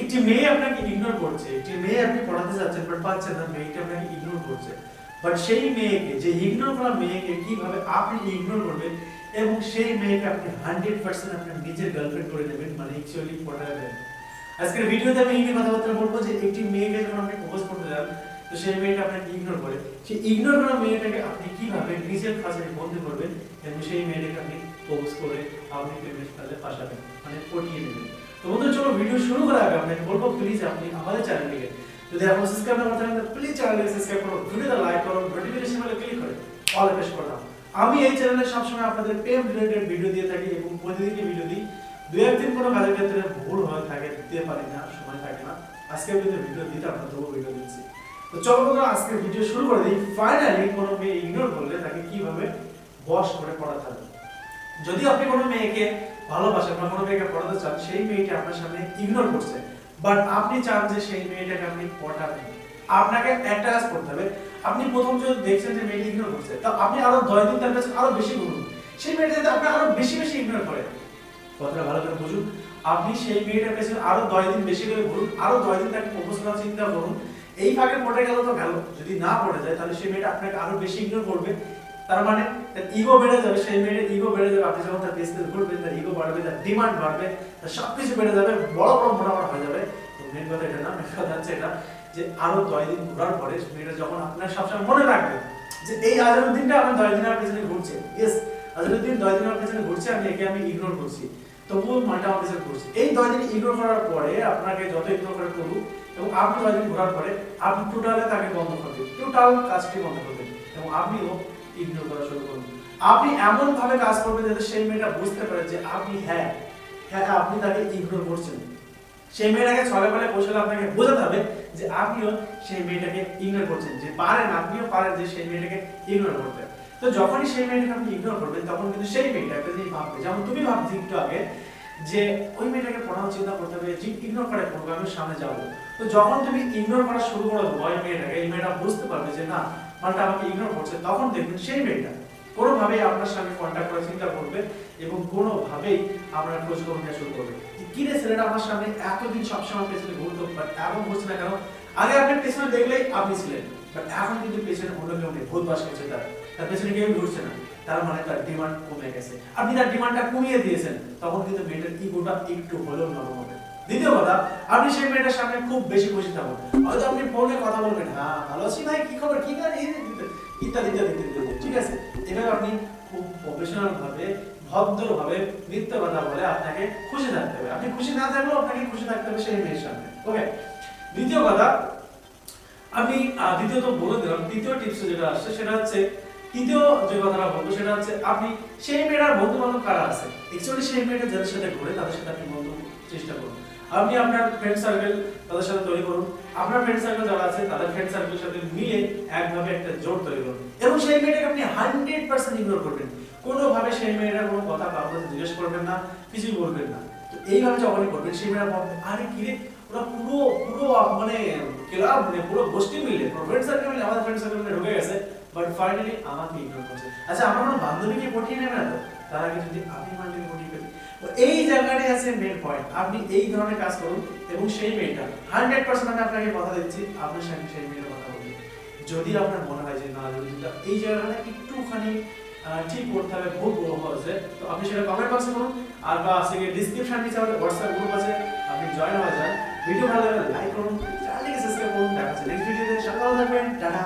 একটি মেয়ে আপনাকে ইগনোর করছে, একটি মেয়ে আপনি পড়াতে যাচ্ছেন বাট পাচ্ছেন না, মেয়েটা আপনাকে ইগনোর করছে। বাট সেই মেয়েকে, যে ইগনোর করা মেয়েকে কীভাবে আপনি ইগনোর করবেন এবং সেই মেয়েকে আপনি হান্ড্রেড পার্সেন্ট আপনার নিজের গার্লফ্রেন্ড করে নেবেন মানে অ্যাকচুয়ালি পটাবেন আজকের ভিডিওতে আমি এই কথাবার্তা বলব যে একটি মেয়েকে যখন আপনি প্রপোজ করতে যান, তো সেই মেয়েটা আপনাকে ইগনোর করে। সেই ইগনোর করা মেয়েটাকে আপনি কীভাবে নিজের কাছে বন্ধু করবেন এবং সেই মেয়েটাকে আপনি প্রপোজ করে আপনি প্রেমের কাজে ফাঁসাবেন মানে পটিয়ে নেবেন তো বন্ধু চলো ভিডিও শুরু করার আগে আপনাকে বলব প্লিজ আপনি আমাদের চ্যানেলটিকে যদি এখন সাবস্ক্রাইব না করতে পারেন প্লিজ চ্যানেলটিকে সাবস্ক্রাইব করুন। ভিডিওটা লাইক করুন নোটিফিকেশন বেলে ক্লিক করে অল প্রেস করে দাও আমি এই চ্যানেলে সবসময় আপনাদের প্রেম রিলেটেড ভিডিও দিয়ে থাকি এবং প্রতিদিনই ভিডিও দিই। দু একদিন কোনো কাজের ক্ষেত্রে ভুল হয়ে থাকে, দিতে পারি না, সময় থাকে না। আজকে কিন্তু ভিডিও দিতে আপনার তবু ভিডিও দিচ্ছি। তো চলো বন্ধুরা, আজকে ভিডিও শুরু করে দিই। ফাইনালি কোনো মেয়ে ইগনোর করলে তাকে কীভাবে বস করে পড়াতে হবে? যদি আপনি কোনো মেয়েকে ভালোবাসেন বা কোনো মেয়েকে পড়াতে চান, সেই মেয়েটা আপনার সামনে ইগনোর করছে। বাট আপনি চান যে সেই মেয়েটাকে আপনি পটাবেন আপনাকে কাজ করতে হবে। আপনি প্রথম যদি দেখছেন যে মেয়েটি ইগনোর করছে, তো আপনি আরও দশ দিন তার কাছে আরও বেশি করুন সেই মেয়েটা যাতে আপনি আরও বেশি বেশি ইগনোর করে। কথাটা ভালো করে বুঝুন। আপনি সেই মেয়েটার পেছনে আরও দশ দিন বেশি করে ঘুরুন আরও দশ দিন তাকে করার চিন্তা করুন। এই ফাঁকে পড়ে গেল তো গেল। যদি না পড়ে যায়, তাহলে সেই মেয়েটা আপনাকে আরও বেশি ইগনোর করবে। তার মানে ইগো বেড়ে যাবে, সেই মেয়ের ইগো বেড়ে যাবে, আপনি যখন তার পেছনে ঘুরবেন তার ইগো বাড়বে, তার ডিমান্ড বাড়বে, তার সবকিছু বেড়ে যাবে, বড় বড় মোটা মোটা হয়ে যাবে। মেন কথা এটা না মেন কথা হচ্ছে এটা যে আরও দশ দিন ঘোরার পরে মেয়েটা যখন আপনার সবসময় মনে রাখবে যে এই আজরুদ্দিনটা আমার দশ দিনের পেছনে ঘুরছে ইয়েস আজরুদ্দিন দশ দিনের পেছনে ঘুরছে, আমি একে আমি ইগনোর করছি। তবুও মানটা আমার পেছনে ঘুরছে। এই দশ দিন ইগনোর করার পরে আপনাকে যত ইগনোর করে করুক, এবং আপনি দশ দিন ঘোরার পরে আপনি টোটালে তাকে বন্ধ করবেন টোটাল কাজটি বন্ধ করবেন এবং আপনিও ইগনোর করা শুরু করুন। আপনি এমন ভাবে কাজ করবেন যাতে সেই মেয়েটা বুঝতে পারে যে আপনি হ্যাঁ হ্যাঁ আপনি তাকে ইগনোর করছেন। সেই মেয়েটাকে ছলে বলে কৌশলে আপনাকে বোঝাতে হবে যে আপনিও সেই মেয়েটাকে ইগনোর করছেন, যে পারেন, আপনিও পারেন যে সেই মেয়েটাকে ইগনোর করতে। তো যখনই সেই মেয়েটাকে আপনি ইগনোর করবেন, তখন কিন্তু সেই মেয়েটা একটা জিনিস ভাববে। যেমন তুমি ভাবছি একটু আগে যে ওই মেয়েটাকে পড়ানোর চিন্তা করতে হবে, যে ইগনোর করে করব আমি সামনে যাব। তো যখন তুমি ইগনোর করা শুরু করে দেবো ওই মেয়েটাকে, এই মেয়েটা বুঝতে পারবে যে না মানটা আমাকে ইগনোর করছে, তখন দেখবেন সেই মেয়েটা কোনোভাবেই আপনার সঙ্গে কন্ট্যাক্ট করার চিন্তা করবে এবং কোনোভাবেই আপনার খোঁজ নেওয়া শুরু করবে কি রে ছেলেটা আমার সামনে এতদিন সবসময় পেছনে ঘুরতো বাট এখন ঘুরছে না কেন? আগে আপনি পেছনে দেখলেই আপনি ছিলেন বাট এখন কিন্তু পেছনে অন্য কেউ নেই, ভূত বাস করছে তার। তার পেছনে কেউ ঘুরছে না। তার মানে তার ডিমান্ড কমে গেছে। আপনি তার ডিমান্ডটা কমিয়ে দিয়েছেন, তখন কিন্তু মেয়েটার ইগোটা একটু হলেও নরম হবে। দ্বিতীয় কথা, আপনি সেই মেয়েটার সামনে খুব বেশি খুশি থাকুন। হয়তো আপনি ফোনে কথা বলবেন হ্যাঁ ভালো আছি ভাই, কি খবর? কি এই ইত্যাদি ইত্যাদি ইত্যাদি ঠিক আছে? এভাবে আপনি খুব প্রফেশনাল ভাবে ভদ্র ভাবে মিথ্যা কথা বলে আপনাকে খুশি থাকতে হবে। আপনি খুশি না থাকলেও আপনাকে খুশি থাকতে হবে সেই মেয়ের সামনে। ওকে দ্বিতীয় কথা, আমি দ্বিতীয়ত বলে দিলাম, তৃতীয় টিপস যেটা আসছে সেটা হচ্ছে তৃতীয় যে কথাটা বলব সেটা হচ্ছে আপনি সেই মেয়েটার বন্ধু বান্ধব কারা আছে অ্যাকচুয়ালি সেই মেয়েটা যাদের সাথে ঘুরে তাদের সাথে আপনি বন্ধু চেষ্টা করুন। আপনি আপনার ফ্রেন্ড সার্কেল তাদের সাথে তৈরি করুন। আপনার ফ্রেন্ড সার্কেল যারা আছে তাদের ফ্রেন্ড সার্কেলের সাথে মিলে একভাবে একটা জোট তৈরি করুন। এবং সেই মেয়েটাকে আপনি হান্ড্রেড পার্সেন্ট ইগনোর করবেন। কোনোভাবে সেই মেয়েটার কোনো কথা কারোর জিজ্ঞেস করবেন না, কিছুই বলবেন না। তো এইভাবে যখনই করবেন সেই মেয়েটা ভাববে, আরে কি রে, ওরা পুরো পুরো মানে ক্লাব মানে পুরো গোষ্ঠী মিলে ফ্রেন্ড সার্কেল মিলে, আমাদের ফ্রেন্ড সার্কেল মিলে বাট ফাইনালি আমাকে ইগনোর করছে। আচ্ছা আমার কোনো বান্ধবীকে পটিয়ে নেবে না তো? তার আগে যদি আপনি বান্ধবী পটিয়ে তো এই জায়গাটাই আছে মেন পয়েন্ট আপনি এই ধরনের কাজ করুন এবং সেই মেয়েটা হান্ড্রেড পার্সেন্ট আমি আপনাকে কথা দিচ্ছি, আপনার সাথে সেই মেয়েটা কথা বলবেন যদি আপনার মনে হয় যে না, যদি এই জায়গাটা একটুখানি ঠিক করতে হবে, ভুল গ্রহ আছে তো আপনি সেটা কমেন্ট বক্সে করুন। আর বা আজকে ডিসক্রিপশন নিচে আমাদের হোয়াটসঅ্যাপ গ্রুপ আছে, আপনি জয়েন হয়ে যান। ভিডিও ভালো লাগলে লাইক করুন চ্যানেলটিকে সাবস্ক্রাইব করুন, দেখা হচ্ছে নেক্সট ভিডিওতে সকাল থাকবেন, টাটা